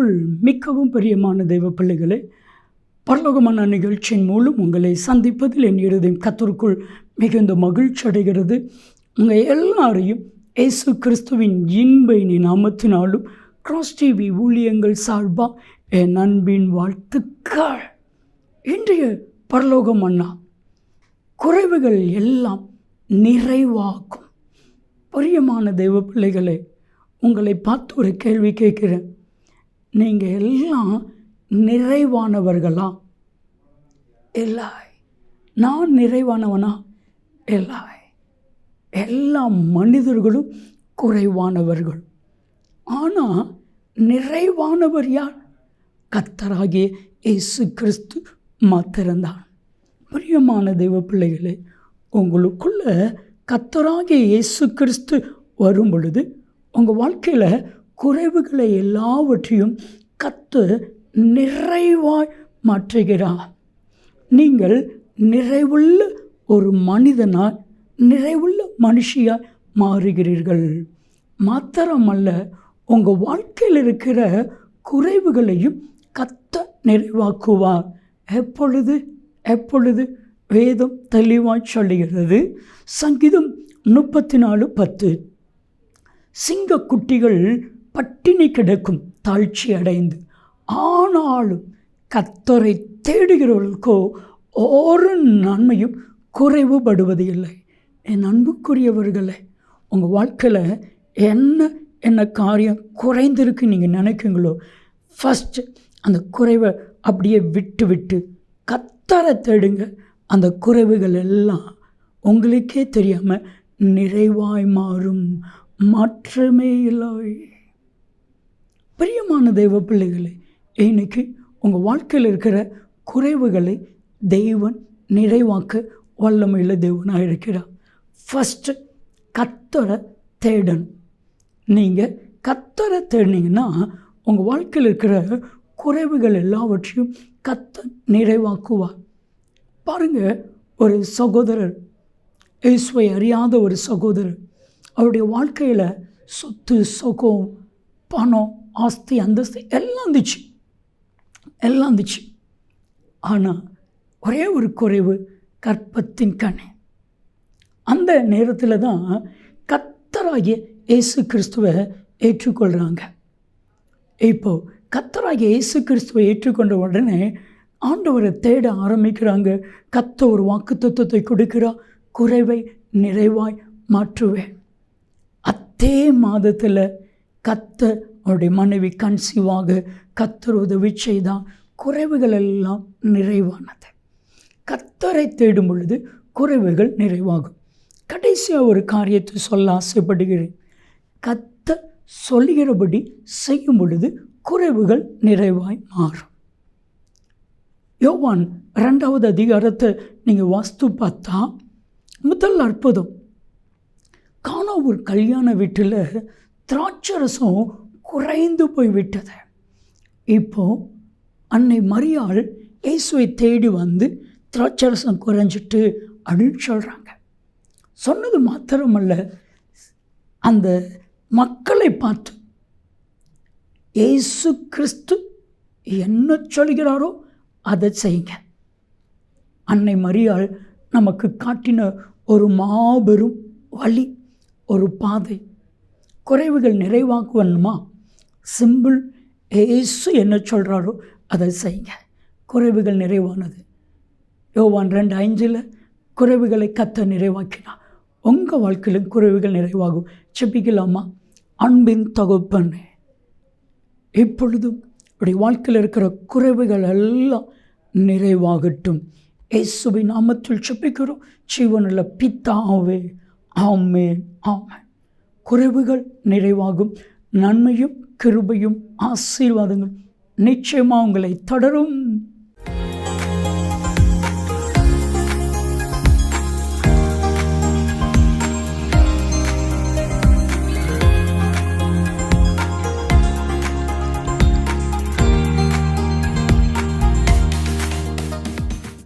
கத்தருக்குள் மிகவும் பிரியமான தெய்வ பிள்ளைகளே பரலோகமான நிகழ்ச்சியின் மூலம் உங்களை சந்திப்பதில் என் இருதயம் கத்தருக்குள் மிகுந்த மகிழ்ச்சி அடைகிறது. உங்கள் எல்லாரையும் இயேசு கிறிஸ்துவின் இன்பைனி நாமத்தினாலும் கிராஸ் டிவி ஊழியங்கள் சார்பாக என் அன்பின் வாழ்த்துக்கள். இன்றைய பரலோகம் அண்ணா குறைவுகள் எல்லாம் நிறைவாக்கும் பிரியமான தெய்வ பிள்ளைகளே உங்களை பார்த்து ஒரு கேள்வி கேட்கிறேன். நீங்கள் எல்லாம் நிறைவானவர்களா? எல்லாய் நான் நிறைவானவனா? எல்லாய் எல்லா மனிதர்களும் குறைவானவர்கள். ஆனால் நிறைவானவர் யார்? கத்தராகிய இயேசு கிறிஸ்து மாத்திரம்தான். பிரியமான தெய்வ பிள்ளைகளே உங்களுக்குள்ள கத்தராகிய இயேசு கிறிஸ்து வரும் பொழுது உங்கள் வாழ்க்கையில் குறைவுகளை எல்லாவற்றையும் கத்து நிறைவாய் மாற்றுகிறார். நீங்கள் நிறைவுள்ள ஒரு மனிதனாய் நிறைவுள்ள மனுஷியாய் மாறுகிறீர்கள். மாத்திரமல்ல உங்கள் வாழ்க்கையில் இருக்கிற குறைவுகளையும் கத்த நிறைவாக்குவார். எப்பொழுது? எப்பொழுது? வேதம் தெளிவாய் சொல்லுகிறது. சங்கீதம் முப்பத்தி நாலு பத்து. சிங்க குட்டிகள் பட்டினி கிடக்கும் தாழ்ச்சி அடைந்து. ஆனாலும் கத்தரை தேடுகிறவர்களுக்கோ ஒரு நன்மையும் குறைவுபடுவது இல்லை. என் அன்புக்குரியவர்களே உங்கள் வாழ்க்கையில் என்ன என்ன காரியம் குறைந்திருக்கு நீங்கள் நினைக்குங்களோ ஃபஸ்ட்டு அந்த குறைவை அப்படியே விட்டு விட்டு கத்தரை தேடுங்க. அந்த குறைவுகள் எல்லாம் உங்களுக்கே தெரியாமல் நிறைவாய் மாறும். மாற்றமே இல்லை. பிரியமான தெய்வ பிள்ளைகளே இன்னைக்கு உங்கள் வாழ்க்கையில் இருக்கிற குறைவுகளை தெய்வன் நிறைவாக்க வல்லமையில் தெய்வனாக இருக்கிறார். ஃபஸ்ட்டு கத்தரை தேடணும். நீங்கள் கத்தரை தேடினீங்கன்னா உங்கள் வாழ்க்கையில் இருக்கிற குறைவுகள் எல்லாவற்றையும் கத்த நிறைவாக்குவார். பாருங்கள் ஒரு சகோதரர் இயேசுவை அறியாத ஒரு சகோதரர் அவருடைய வாழ்க்கையில் சொத்து சுகம் பணம் ஆஸ்தி அந்தஸ்து எல்லாம் இருந்துச்சு எல்லாம் இருந்துச்சு ஆனால் ஒரே ஒரு குறைவு கற்பத்தின் கண் அந்த நேரத்தில் தான் கத்தராகிய இயேசு கிறிஸ்துவை ஏற்றுக்கொள்கிறாங்க இப்போது கத்தராகிய இயேசு கிறிஸ்துவை ஏற்றுக்கொண்ட உடனே ஆண்டவரை தேட ஆரம்பிக்கிறாங்க. கத்த ஒரு வாக்கு தத்துவத்தை கொடுக்கிறா குறைவை நிறைவாய் மாற்றுவேன். அத்தே மாதத்தில் கத்த அவருடைய மனைவி கன்சீவாக கத்தர் உதவி செய்தால் குறைவுகள் எல்லாம் நிறைவானது. கத்தரை தேடும் பொழுது குறைவுகள் நிறைவாகும். கடைசியாக ஒரு காரியத்தை சொல்ல ஆசைப்படுகிறேன். கத்த சொல்லுகிறபடி செய்யும் பொழுது குறைவுகள் நிறைவாய் மாறும். யோவான் ரெண்டாவது அதிகாரத்தை நீங்கள் வாஸ்து பார்த்தா முதல் அற்புதம். காணோ ஒரு கல்யாண வீட்டில் திராட்சரசம் குறைந்து போய் விட்டது இப்போ அன்னை மரியாள் இயேசுவை தேடி வந்து திராட்சரசம் குறைஞ்சிட்டு அப்படின்னு சொல்கிறாங்க சொன்னது மாத்திரமல்ல அந்த மக்களை பார்த்து ஏசு கிறிஸ்து என்ன சொல்கிறாரோ அதை செய்யுங்க. அன்னை மரியாள் நமக்கு காட்டின ஒரு மாபெரும் வழி ஒரு பாதை. குறைவுகள் நிறைவாக்குவணுமா சிம்பிள் ஏசு என்ன சொல்கிறாரோ அதை செய்யுங்க. குறைவுகள் நிறைவானது. யோவான் ரெண்டு அஞ்சில் குறைவுகளை கத்த நிறைவாக்கினா உங்கள் வாழ்க்கையிலும் குறைவுகள் நிறைவாகும். செப்பிக்கலாமா அன்பின் தகுப்பண்ணே இப்பொழுதும் இப்படி வாழ்க்கையில் இருக்கிற குறைவுகள் எல்லாம் நிறைவாகட்டும். இயேசுவின் நாமத்தில் செப்பிக்கிறோம் ஜீவனில் பித்தாவே ஆமேன் ஆமேன். குறைவுகள் நிறைவாகும். நன்மையும் கிருபையும் ஆசீர்வாதங்கள் நிச்சயமாக உங்களை தொடரும்.